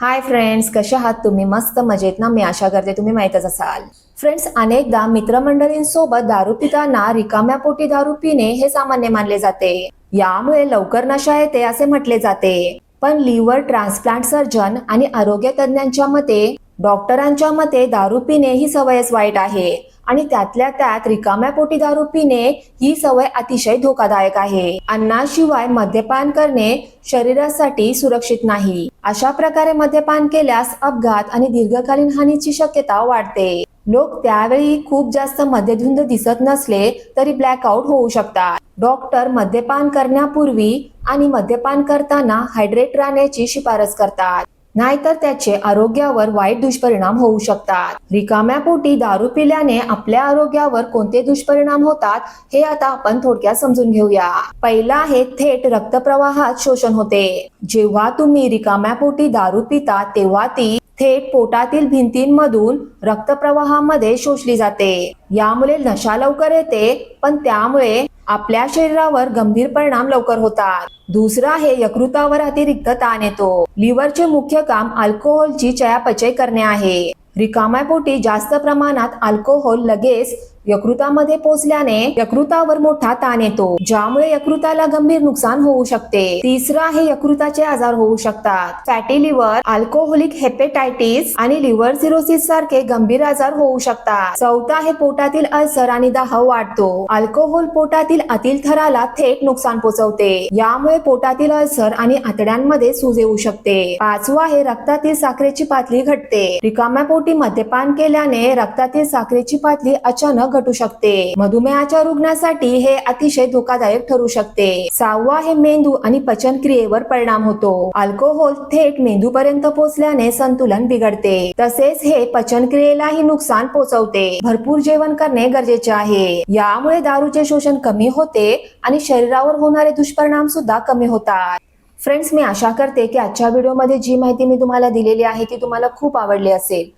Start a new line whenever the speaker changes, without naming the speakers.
Hi friends कसे आहात तुम्ही? मस्त मजेत ना? मी आशा करते तुम्ही माहीतच असाल. फ्रेंड्स अनेकदा मित्रमंडळींसोबत दारू पिताना रिकाम्या पोटी दारू पिणे हे सामान्य मानले जाते. यामुळे लवकर नशा येते असे म्हटले जाते. पण लिव्हर ट्रान्सप्लांट सर्जन आणि आरोग्य तज्ञांच्या मते डॉक्टरांच्या मते दारू पिणे ही सवयच वाईट आहे. आणि त्यातल्या त्यात रिकाम्या पोटी दारू पिणे ही सवय अतिशय धोकादायक आहे. अन्नाशिवाय मद्यपान करणे शरीरासाठी सुरक्षित नाही. अशा प्रकारे मद्यपान केल्यास अपघात आणि दीर्घकालीन हानीची शक्यता वाढते. लोक त्यावेळी खूप जास्त मद्यधुंद दिसत नसले तरी ब्लॅकआउट होऊ शकतात. डॉक्टर मद्यपान करण्यापूर्वी आणि मद्यपान करताना हायड्रेट राहण्याची शिफारस करतात. नाहीतर त्याचे आरोग्यावर वाईट दुष्परिणाम होऊ शकतात. रिकाम्या पोटी दारू पिल्याने आपल्या आरोग्यावर कोणते दुष्परिणाम होतात हे आता आपण थोडक्यात समजून घेऊया. पहिला आहे थेट रक्तप्रवाहात शोषण होते. जेव्हा तुम्ही रिकाम्या पोटी दारू पिता तेव्हा ती थेट पोटातील भिंतींमधून रक्तप्रवाहामध्ये शोषली जाते. यामुळे नशा लवकर येते पण त्यामुळे आपल्या शरीरावर गंभीर परिणाम लवकर होतात. दुसरा आहे यकृतावर अतिरिक्त ताण येतो. लिव्हरचे मुख्य काम अल्कोहोलची चयापचय करणे आहे. रिकाम्या पोटी जास्त प्रमाणात अल्कोहोल लगेच यकृतामध्ये पोचल्याने यकृतावर मोठा ताण येतो ज्यामुळे यकृताला गंभीर नुकसान होऊ शकते. तिसरं आहे यकृताचे आजार होऊ शकतात. फॅटी लिव्हर अल्कोहोलिक हेपेटायटिस आणि लिव्हर सिरोसिस सारखे गंभीर आजार होऊ शकतात. चौथा आहे पोटातील अल्सर आणि दाह वाढतो. अल्कोहोल पोटातील आतील थराला थेट नुकसान पोचवते. यामुळे पोटातील अल्सर आणि आतड्यांमध्ये सूज येऊ शकते. पाचवा आहे रक्तातील साखरेची पातळी घटते. रिकाम्या पोटी मद्यपान केल्याने रक्तातील साखरेची पातळी अचानक घटू शकते. मधुमेहाच्या रुग्णासाठी हे अतिशय धोकादायक ठरू शकते. सहावा हे मेंदू आणि पचन क्रियेवर परिणाम होतो. अल्कोहोल थेट मेंदूपर्यंत पोहोचल्याने संतुलन बिघडते. तसेच हे पचन क्रियेलाही नुकसान पोहोचवते. भरपूर जेवण करणे गरजेचे आहे. यामुळे दारूचे शोषण कमी होते आणि शरीरावर होणारे दुष्परिणाम सुद्धा कमी होतात. फ्रेंड्स मी आशा करते की आजच्या व्हिडिओमध्ये जी माहिती मी तुम्हाला दिलेली आहे ती तुम्हाला खूप आवडली असेल.